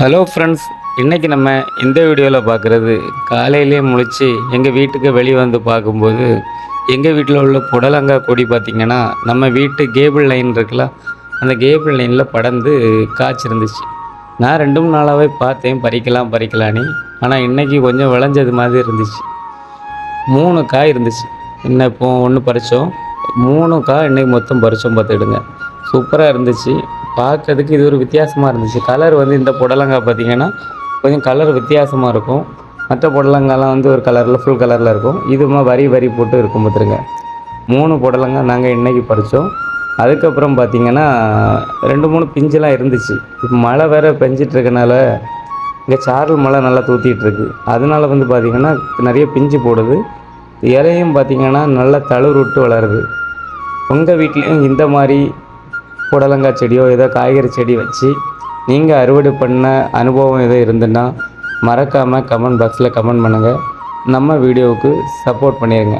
Hello friends இன்றைக்கி நம்ம இந்த வீடியோவில் பார்க்குறது காலையிலே முழிச்சு எங்கள் வீட்டுக்கு வெளியே வந்து பார்க்கும்போது எங்கள் வீட்டில் உள்ள புடலங்காய் கொடி பார்த்திங்கன்னா நம்ம வீட்டு கேபிள் லைன் இருக்குல்ல அந்த கேபிள் லைனில் படர்ந்து காய்ச்சிருந்துச்சு. நான் ரெண்டு மூணு நாளாகவே பார்த்தேன் பறிக்கலாம் பறிக்கலான்னு. ஆனால் இன்றைக்கி கொஞ்சம் விளைஞ்சது மாதிரி இருந்துச்சு. மூணு காய் இருந்துச்சு. என்ன இப்போ ஒன்று பறித்தோம் மூணு காய் இன்றைக்கி மொத்தம் பறித்தோம் பார்த்துக்கிடுங்க. சூப்பராக இருந்துச்சு. பார்க்கறதுக்கு இது ஒரு வித்தியாசமாக இருந்துச்சு. கலர் வந்து இந்த புடலங்காய் பார்த்தீங்கன்னா கொஞ்சம் கலர் வித்தியாசமாக இருக்கும். மற்ற புடலங்காய்லாம் வந்து ஒரு கலரில் ஃபுல் கலரில் இருக்கும். இதுமா வரி வரி போட்டு இருக்கும் பார்த்துருங்க மூணு புடலங்காய் நாங்கள் இன்றைக்கி பறித்தோம் அதுக்கப்புறம் பார்த்தீங்கன்னா ரெண்டு மூணு பிஞ்செல்லாம் இருந்துச்சு. இப்போ மழை வேறு பெஞ்சிட்டு இருக்கனால இங்கே சாரல் மழை நல்லா தூத்திட்டுருக்கு அதனால் அதனால வந்து பார்த்திங்கன்னா நிறைய பிஞ்சு போடுது. இலையும் பார்த்திங்கன்னா நல்லா தளிர் விட்டு வளருது. உங்கள் வீட்லேயும் இந்த மாதிரி புடலங்காய் செடியோ ஏதோ காய்கறி செடி வச்சு நீங்கள் அறுவடை பண்ண அனுபவம் எதோ இருந்துன்னா மறக்காமல் கமெண்ட் பாக்ஸில் கமெண்ட் பண்ணுங்கள் நம்ம வீடியோவுக்கு சப்போர்ட் பண்ணிடுங்க